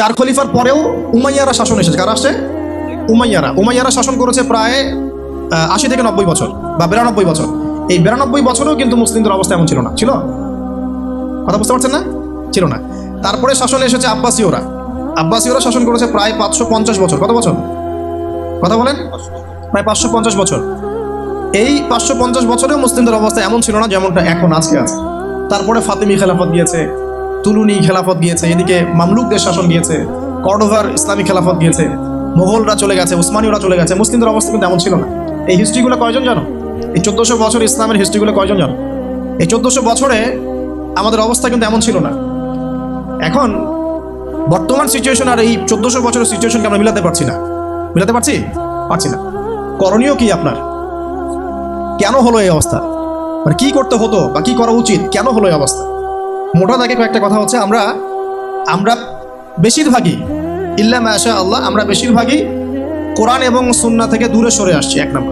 চার খলিফার পরেও উমাইয়ারা শাসন এসেছে। কারা আসছে? উমাইয়ারা। উমাইয়ারা শাসন করেছে প্রায় আশি থেকে নব্বই বছর বা বিরানব্বই বছর। এই বিরানব্বই বছরেও কিন্তু মুসলিমদের অবস্থা এমন ছিল না। ছিল? কথা বুঝতে পারছেন না? ছিল না। তারপরে শাসনে এসেছে আব্বাসীয়রা। আব্বাসীয়রা শাসন করেছে প্রায় পাঁচশো পঞ্চাশ বছর। কত বছর? কথা বলেন? প্রায় পাঁচশো পঞ্চাশ বছর। এই পাঁচশো পঞ্চাশ বছরেও মুসলিমদের অবস্থা এমন ছিল না যেমনটা এখন আজকে আছে। তারপরে ফাতেমি খেলাফত গিয়েছে। তুলুনি খেলাফত গিয়েছে, এদিকে মামলুকদের শাসন গিয়েছে, কর্ডোভার ইসলামী খেলাফত গিয়েছে মোগলরা চলে গেছে, উসমানীয়রা চলে গেছে, মুসলিমদের অবস্থা কিন্তু এমন ছিল না। এই হিস্ট্রিগুলো কয়জন জানো? এই চোদ্দোশো বছর ইসলামের হিস্ট্রিগুলো কয়জন জানো? এই চোদ্দোশো বছরে আমাদের অবস্থা কিন্তু এমন ছিল না। এখন বর্তমান সিচুয়েশন আর এই চোদ্দোশো বছরের সিচুয়েশনকে আমরা মিলাতে পারছি না। মিলাতে পারছি? পারছি না। করণীয় কি আপনার? কেন হলো এই অবস্থা? মানে কি করতে হতো বা কি করা উচিত? কেন হলো এই অবস্থা? মোটা দাগে কয়েকটা কথা হচ্ছে, আমরা আমরা বেশিরভাগই, ইল্লা মাশা আল্লাহ আমরা বেশিরভাগই কোরআন এবং সুন্না থেকে দূরে সরে আসছি, এক নম্বর।